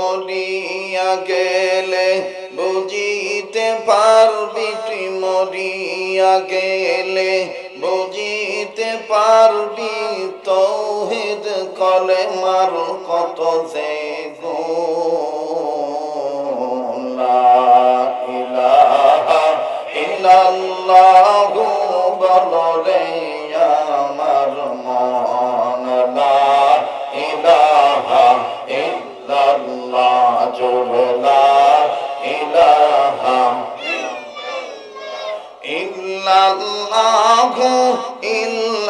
মরিয়া গেলে বুঝিতে পারবি তুই মরিয়া গেলে বুঝিতে পারবি তৌহিদ কলে মার কত যে গুণ। লা ইলাহা ইল্লাল্লাহু বলো রে আমার মন লা ইলাহা ইল্লাল্লাহ জোরে লা ইলাহা ইল্লাল্লাহু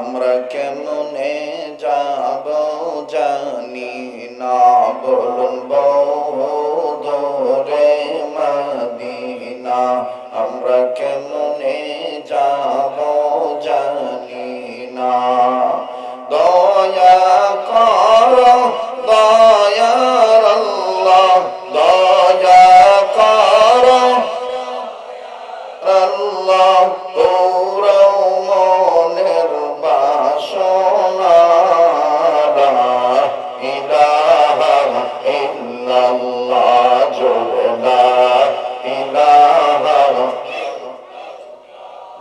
আমরা কেমনে যাব জানি না বলুন দোরে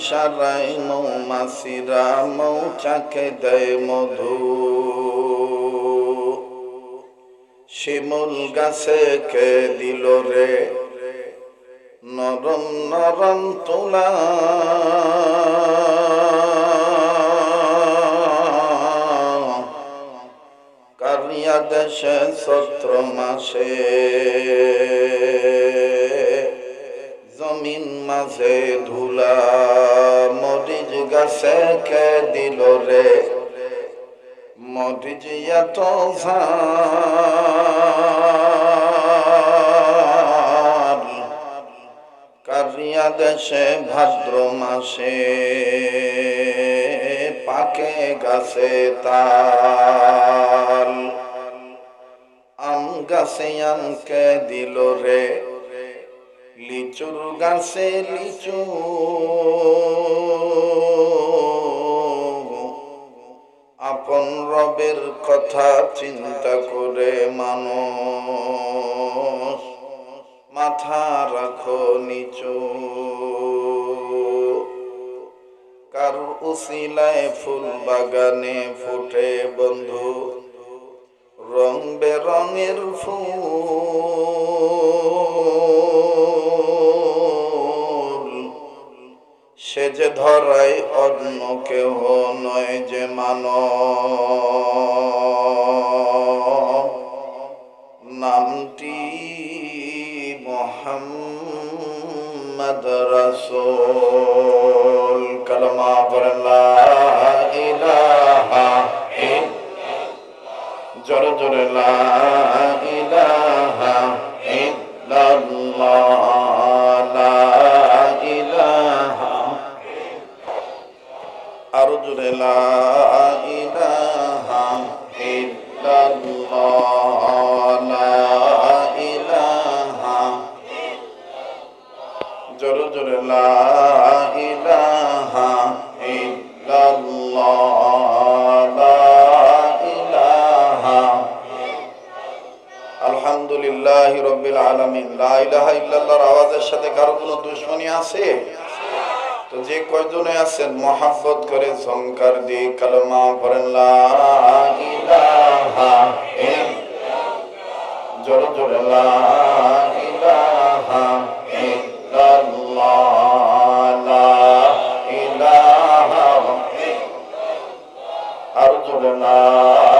ইশারায় মৌমাছিরা মৌচাকে দেয় মধু। শিমুল গাছে কে দিল রে? নরম নরম তুলা। কারিয়া দেশে সত্র মাসে। জমিন মাঝে ধুলা, মরিচ গাছে কে দিল রে? মরিচ এত কারিয়া দেশে ভাদ্র মাসে, পাকে গাছে তাল। আম গাছে আমকে দিল রে? লিচুর গাছে লিচু। আপন রবের কথা চিন্তা করে মানুষ, মাথা রাখো নিচু। কার উসিলায় ফুল বাগানে ফুটে বন্ধু, রং বেরঙের ফুল। ধরাই অন্য কেহ নয় যে মান নামটি মোহাম্মদ রসুল। কলমা পড়লা ইলাহা জোরে জোরে, লা ইলাহা ইল্লাল্লাহ। জোরে লা ইলাহা ইল্লাল্লাহ লা ইলাহা আলহামদুলিল্লাহ ইল্লাল্লাহর আওয়াজের সাথে কারও কোনো দুশ্মনী আছে? তো যে কয়জনে আছেন, মহাব্বত করে ঝংকার দিয়ে কালমা পড়েন। জোরে জোরে আর জোরে, লা